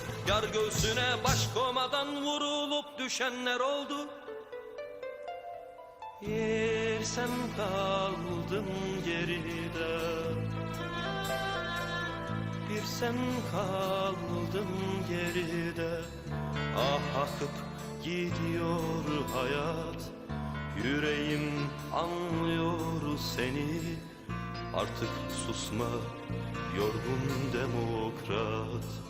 oldu Yar göğsüne baş komadan vurulup düşenler oldu. Yer sen kaldın geride. Bir sen kaldın geride. Ah akıp gidiyor hayat. Yüreğim anlıyor seni. Artık susma yorgun demokrat